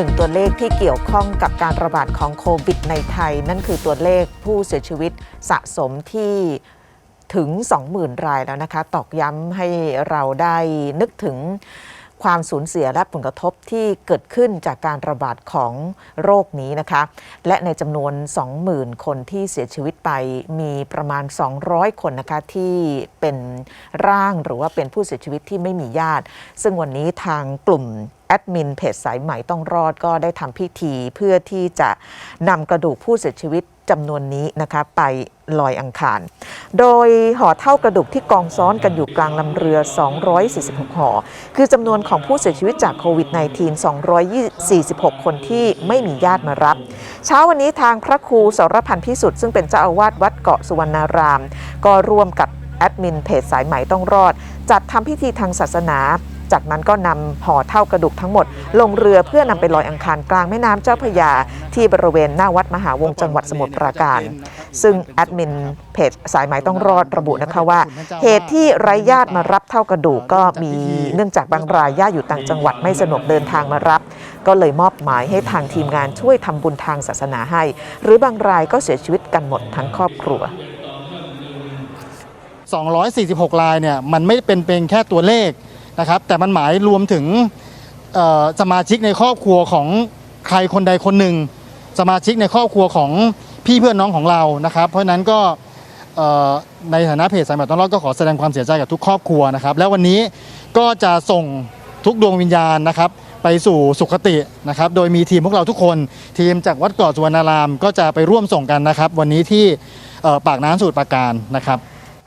หนึ่งตัวเลขที่เกี่ยวข้องกับการระบาดของโควิดในไทย นั่นคือตัวเลขผู้เสียชีวิตสะสมที่ถึง 20,000 รายแล้วนะคะ ตอกย้ำให้เราได้นึกถึงความสูญเสียและผลกระทบที่เกิดขึ้นจากการระบาดของโรคนี้นะคะ และในจำนวน 20,000 คนที่เสียชีวิตไปมีประมาณ 200 คนนะคะที่เป็นร่างหรือว่าเป็นผู้เสียชีวิตที่ไม่มีญาติ ซึ่งวันนี้ทางกลุ่ม แอดมินเพจสายใหม่ต้องรอดก็ได้ทำพิธีเพื่อที่จะนำกระดูกผู้เสียชีวิตจำนวนนี้นะคะไปลอยอังคาร โดยห่อเท่ากระดูกที่กองซ้อนกันอยู่กลางลำเรือ 246ห่อ คือจำนวนของผู้เสียชีวิตจากโควิด -19 246 คนที่ไม่มีญาติมารับ เช้าวันนี้ทางพระครูสรพันธ์พิสุทธิ์ซึ่งเป็นเจ้าอาวาสวัดเกาะสุวรรณาราม ก็ร่วมกับแอดมินเพจสายใหม่ต้องรอด จัดทำพิธีทางศาสนา จากนั้นก็นำห่อเท่ากระดูกทั้งหมด ลงเรือเพื่อนำไปลอยอังคารกลางแม่น้ำเจ้าพระยา ที่บริเวณหน้าวัดมหาวงจังหวัดสมุทรปราการ ซึ่งแอดมินเพจสายไหมต้องรอดระบุนะคะว่า เหตุที่ไร้ญาติมารับเท่ากระดูกก็มีเนื่องจากบางรายญาติอยู่ต่างจังหวัดไม่สะดวกเดินทางมารับ ก็เลยมอบหมายให้ทางทีมงานช่วยทำบุญทางศาสนาให้ หรือบางรายก็เสียชีวิตกันหมดทั้งครอบครัว246รายเนี่ยมันไม่เป็นเป็นแค่ตัวเลข นะครับ แต่มันหมายรวมถึงสมาชิกในครอบครัวของใครคนใดคนหนึ่ง สมาชิกในครอบครัวของพี่เพื่อนน้องของเรานะครับ เพราะนั้นก็ในฐานะเพจสายใหม่ต้องรอดก็ขอแสดงความเสียใจกับทุกครอบครัวนะครับ แล้ววันนี้ก็จะส่งทุกดวงวิญญาณนะครับ ไปสู่สุคตินะครับ โดยมีทีมพวกเราทุกคน ทีมจากวัดเกาะสุวรรณาราม ก็จะไปร่วมส่งกันนะครับ วันนี้ที่ปากน้ำสมุทรปราการนะครับ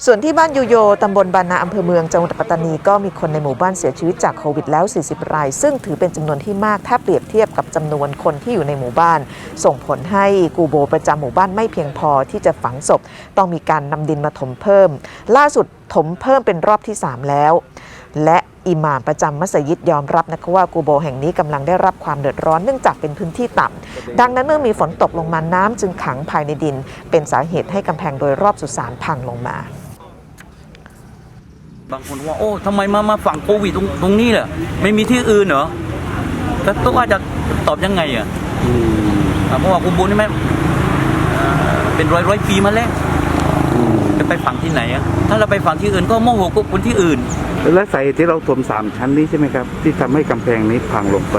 ส่วนที่บ้านยูโยตำบลบานาอำเภอเมืองจังหวัดปัตตานีก็มีคนในหมู่บ้านเสียชีวิตจากโควิดแล้ว 40 ราย ซึ่งถือเป็นจำนวนที่มากถ้าเปรียบเทียบกับจำนวนคนที่อยู่ในหมู่บ้าน ส่งผลให้กูโบประจำหมู่บ้านไม่เพียงพอที่จะฝังศพ ต้องมีการนำดินมาถมเพิ่ม ล่าสุดถมเพิ่มเป็นรอบที่ 3 แล้ว และอิหม่ามประจำมัสยิดยอมรับนะคะว่ากูโบแห่งนี้กำลังได้รับความเดือดร้อนเนื่องจากเป็นพื้นที่ต่ำดังนั้นเมื่อมีฝนตกลงมาน้ำจึงขังภายในดิน เป็นสาเหตุให้กำแพงโดยรอบสุสานพังลงมา บางคนว่าโอ้ทำไมมามาฝั่งโควิดตรงตรงนี้เหรอไม่มีที่อื่นเหรอแต่ต้องว่าจะตอบยังไงอะอ่าเพราะว่าคุณบุญนี่ไหมอ่าเป็นร้อยร้อยปีมาแล้วจะไปฝั่งที่ไหนอะถ้าเราไปฝั่งที่อื่นก็โมโหกับคนที่อื่น และสาเหตุที่เราถมสามชั้นนี้ใช่ไหมครับ ที่ทำให้กำแพงนี้พังลงไป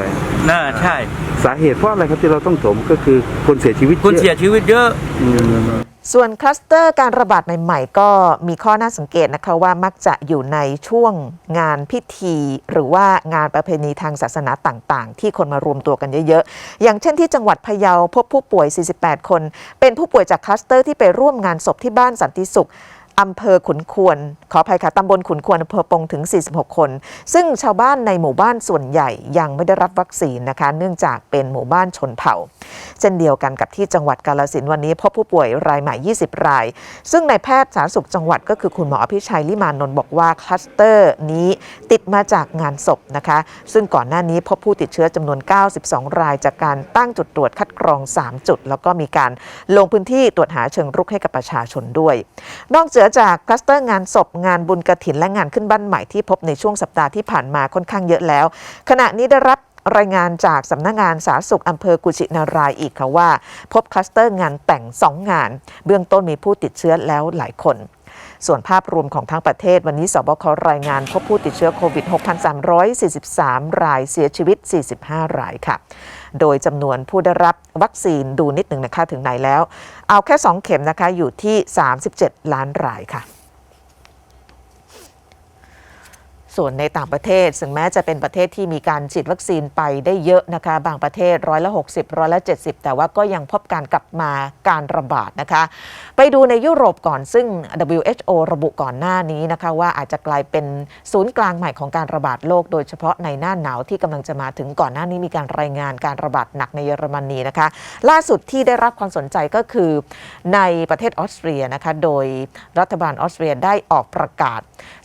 น่าใช่ สาเหตุเพราะอะไรครับที่เราต้องถมก็คือคนเสียชีวิตคนเสียอะชีวิตเยอะอืม ส่วนคลัสเตอร์การระบาดใหม่ ๆ ก็มีข้อน่าสังเกตนะคะว่ามักจะอยู่ในช่วงงานพิธี หรือว่างานประเพณีทางศาสนาต่างๆ ที่คนมารวมตัวกันเยอะๆ อย่างเช่นที่จังหวัดพะเยาพบผู้ป่วย 48 คน เป็นผู้ป่วยจากคลัสเตอร์ที่ไปร่วมงานศพที่บ้านสันติสุขอำเภอขุนควร ขออภัยค่ะตำบลขุนควรอำเภอปงถึง 46 คน ซึ่งชาวบ้านในหมู่บ้านส่วนใหญ่ยังไม่ได้รับวัคซีนนะคะ เนื่องจากเป็นหมู่บ้านชนเผ่าเช่นเดียวกันกับที่จังหวัดกาลสินวันนี้พบผู้ป่วยรายใหม่ 20 ราย ซึ่งในแพทย์สาธารณสุขจังหวัดก็คือคุณหมออภิชัยลิมานนท์บอกว่าคลัสเตอร์นี้ติดมาจากงานศพนะคะ ซึ่งก่อนหน้านี้พบผู้ติดเชื้อจำนวน 92 ราย จากการตั้งจุดตรวจคัดกรอง 3 จุด แล้วก็มีการลงพื้นที่ตรวจหาเชิงรุกให้กับประชาชนด้วย นอกจากจากคลัสเตอร์งานศพงานบุญกระถินและงานขึ้นบ้านใหม่ที่พบในช่วงสัปดาห์ที่ผ่านมาค่อนข้างเยอะแล้ว ขณะนี้ได้รับ รายงานจากสำนักงงานสาธารณสุขอำเภอกุชินารายอีกค่ะว่า พบคลัสเตอร์งานแต่ง 2 งาน เบื้องต้นมีผู้ติดเชื้อแล้วหลายคนส่วนภาพรวมของทั้งประเทศวันนี้สบครายงานพบผู้ติดเชื้อโควิด 6,343 รายเสียชีวิต 45 รายค่ะ โดยจำนวนผู้ได้รับวัคซีนดูนิดหนึ่งนะคะถึงไหนแล้ว เอาแค่ 2 เข็มนะคะอยู่ที่ 37 ล้านรายค่ะ ส่วนในต่างประเทศถึงแม้จะเป็นประเทศที่มีการฉีดวัคซีนไปได้เยอะนะคะ บางประเทศร้อยละ60ร้อยละ70 แต่ว่าก็ยังพบการกลับมาการระบาดนะคะ ไปดูในยุโรปก่อนซึ่ง WHO ระบุก่อนหน้านี้นะคะ ว่าอาจจะกลายเป็นศูนย์กลางใหม่ของการระบาดโลก โดยเฉพาะในหน้าหนาวที่กำลังจะมาถึงก่อนหน้านี้มีการรายงานการระบาดหนักในเยอรมนีนะคะ ล่าสุดที่ได้รับความสนใจก็คือในประเทศออสเตรียนะคะ โดยรัฐบาลออสเตรียได้ออกประกาศ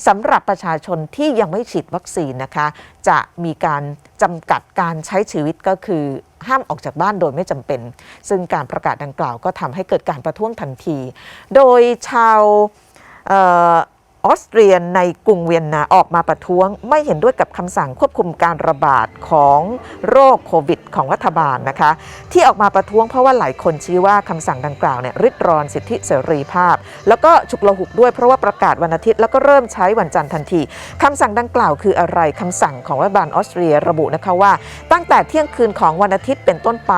สำหรับประชาชนที่ยังไม่ฉีดวัคซีนนะคะ จะมีการจำกัดการใช้ชีวิตก็คือห้ามออกจากบ้านโดยไม่จำเป็น ซึ่งการประกาศดังกล่าวก็ทำให้เกิดการประท้วงทันที โดยชาว ออสเตรียในกรุงเวียนนาออกมาประท้วง ไม่เห็นด้วยกับคำสั่งควบคุมการระบาดของโรคโควิด ของรัฐบาลนะคะ ที่ออกมาประท้วงเพราะว่าหลายคนชี้ว่าคำสั่งดังกล่าวเนี่ยริดรอนสิทธิเสรีภาพ แล้วก็ฉุกละหุกด้วยเพราะว่าประกาศวันอาทิตย์แล้วก็เริ่มใช้วันจันทร์ทันทีคำสั่งดังกล่าวคืออะไรคำสั่งของรัฐบาลออสเตรียระบุนะคะว่า ตั้งแต่เที่ยงคืนของวันอาทิตย์เป็นต้นไป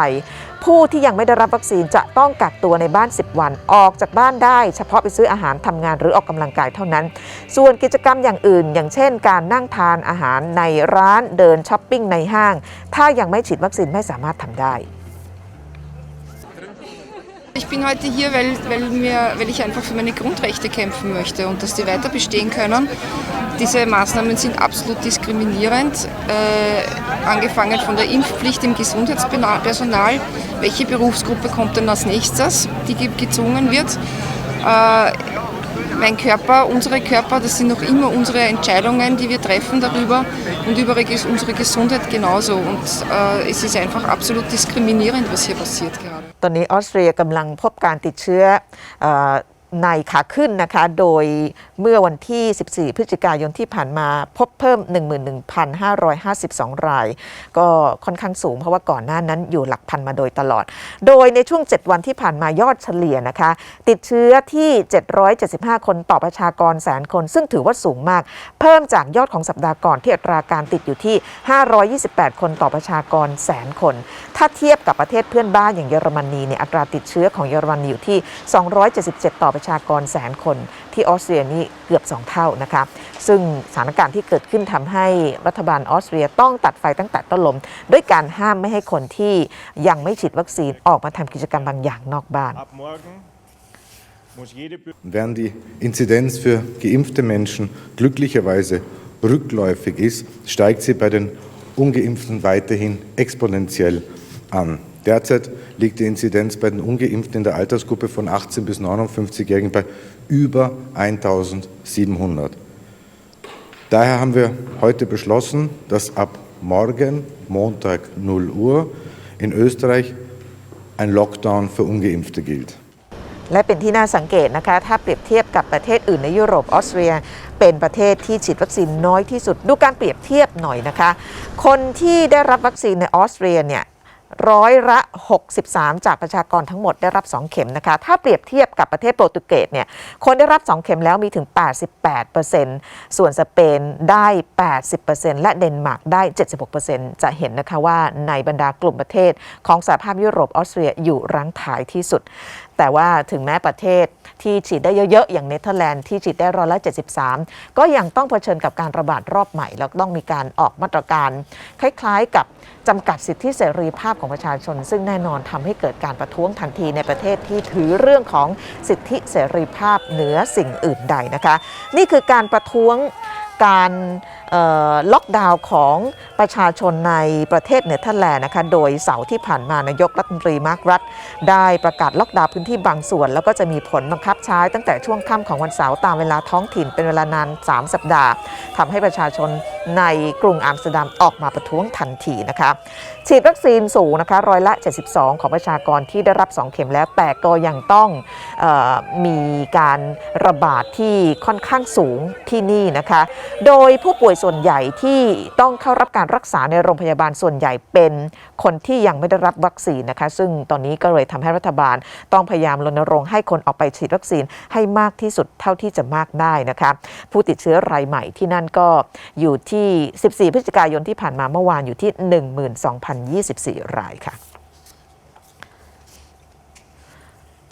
ผู้ที่ยังไม่ได้รับวัคซีนจะต้องกักตัวในบ้าน 10 วัน ออกจากบ้านได้ เฉพาะไปซื้ออาหารทำงานหรือออกกำลังกายเท่านั้น ส่วนกิจกรรมอย่างอื่น อย่างเช่น การนั่งทานอาหารในร้านเดินช้อปปิ้งในห้าง ถ้ายังไม่ฉีดวัคซีนไม่สามารถทำได้ Ich bin heute hier, weil, weil, mir, weil ich einfach für meine Grundrechte kämpfen möchte und dass die weiter bestehen können. Diese Maßnahmen sind absolut diskriminierend, äh, angefangen von der Impfpflicht im Gesundheitspersonal. Welche Berufsgruppe kommt denn als nächstes, die ge- gezwungen wird? Äh, mein Körper, unsere Körper, das sind noch immer unsere Entscheidungen, die wir treffen darüber und über ges- unsere Gesundheit genauso. Und äh, es ist einfach absolut diskriminierend, was hier passiert gerade. ตอนนี้ออสเตรียกำลังพบการติดเชื้อเออ ในขาขึ้นนะคะ โดยเมื่อวันที่ 14 พฤศจิกายนที่ผ่านมาพบเพิ่ม 11,552 ราย ก็ค่อนข้างสูงเพราะว่าก่อนหน้านั้นอยู่หลักพันมาโดยตลอด โดยในช่วง 7 วันที่ผ่านมายอดเฉลี่ยนะคะ ติดเชื้อที่ 775 คนต่อประชากรแสนคน ซึ่งถือว่าสูงมาก เพิ่มจากยอดของสัปดาห์ก่อนที่อัตราการติดอยู่ที่ 528 คนต่อประชากรแสนคน ถ้าเทียบกับประเทศเพื่อนบ้านอย่างเยอรมนีเนี่ยอัตราติดเชื้อของเยอรมนีอยู่ที่ 277 ต่อประชากรแสนคนที่ออสเตรียนี่เกือบ 2 เท่านะคะซึ่งสถานการณ์ที่เกิดขึ้นทำให้รัฐบาลออสเตรียต้องตัดไฟตั้งแต่ต้นลม ด้วยการห้ามไม่ให้คนที่ยังไม่ฉีดวัคซีนออกมาทำกิจกรรมบางอย่างนอกบ้าน Ab morgen muss jede Bürger Während die Inzidenz für geimpfte Menschen glücklicherweise rückläufig ist, steigt sie bei den ungeimpften weiterhin exponentiell an. Derzeit liegt die Inzidenz bei den ungeimpften in der Altersgruppe von 18 bis 59-Jährigen bei über 1700. Daher haben wir heute beschlossen, dass ab morgen, Montag 0 Uhr, in Österreich ein Lockdown für ungeimpfte gilt. และเป็นที่น่าสังเกตนะคะ ถ้าเปรียบเทียบกับประเทศอื่นในยุโรปออสเตรีย เป็นประเทศที่ฉีดวัคซีนน้อยที่สุด ดูการเปรียบเทียบหน่อยนะคะ คนที่ได้รับวัคซีนในออสเตรียเนี่ย ร้อยละ 63 จากประชากรทั้งหมดได้รับ 2 เข็มนะคะ ถ้าเปรียบเทียบกับประเทศโปรตุเกสเนี่ย คนได้รับ 2 เข็มแล้วมีถึง 88%ส่วนสเปนได้ 80%และเดนมาร์กได้ 76%จะเห็นนะคะว่าในบรรดากลุ่มประเทศของสหภาพยุโรปออสเตรียอยู่รั้งท้ายที่สุด แต่ว่าถึงแม้ประเทศ ที่ฉีดได้เยอะๆ อย่างเนเธอร์แลนด์ที่ฉีดได้ร้อยละ73 ก็ยังต้องเผชิญกับการระบาดรอบใหม่ แล้วต้องมีการออกมาตรการ คล้ายๆ กับจำกัดสิทธิเสรีภาพของประชาชน ซึ่งแน่นอนทำให้เกิดการประท้วงทันทีในประเทศที่ถือเรื่องของสิทธิเสรีภาพเหนือสิ่งอื่นใดนะคะ นี่คือการประท้วงการ ล็อกดาวน์ของประชาชนในประเทศเนเธอร์แลนด์นะคะ โดยเสาร์ที่ผ่านมานายกรัฐมนตรีมาร์กรัฐได้ประกาศล็อกดาวน์พื้นที่บางส่วน แล้วก็จะมีผลบังคับใช้ตั้งแต่ช่วงค่ำของวันเสาร์ตามเวลาท้องถิ่นเป็นเวลานาน 3 สัปดาห์ทำให้ประชาชนในกรุงอัมสเตอร์ดัมออกมาประท้วงทันทีนะคะฉีดวัคซีนสูงนะคะร้อยละ 72 ของประชากรที่ได้รับ 2 เข็มแล้ว แต่ก็ยังต้องออมีการระบาดที่ค่อนข้างสูงที่นี่นะคะ โดยผู้ป่วยส่วนใหญ่ที่ต้องเข้ารับการรักษาในโรงพยาบาลส่วนใหญ่เป็นคนที่ยังไม่ได้รับวัคซีนนะคะ ซึ่งตอนนี้ก็เลยทำให้รัฐบาลต้องพยายามรณรงค์ให้คนออกไปฉีดวัคซีนให้มากที่สุดเท่าที่จะมากได้นะคะ ผู้ติดเชื้อรายใหม่ที่นั่นก็อยู่ที่ 14 พฤศจิกายนที่ผ่านมาเมื่อวานอยู่ที่ 12,024 รายค่ะ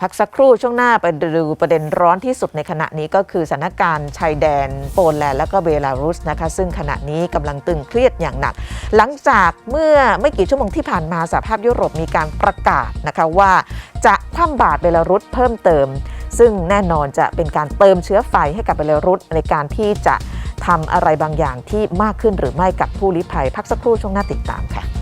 พักสักครู่ช่วงหน้าไปดูประเด็นร้อนที่สุดในขณะนี้ก็คือสถานการณ์ชายแดนโปแลนด์และก็เบลารุสนะคะซึ่งขณะนี้กำลังตึงเครียดอย่างหนัก หลังจากเมื่อไม่กี่ชั่วโมงที่ผ่านมาสหภาพยุโรปมีการประกาศนะคะว่าจะคว่ำบาตรเบลารุสเพิ่มเติม ซึ่งแน่นอนจะเป็นการเติมเชื้อไฟให้กับเบลารุสในการที่จะทำอะไรบางอย่างที่มากขึ้นหรือไม่กับผู้ลี้ภัย พักสักครู่ช่วงหน้าติดตามค่ะ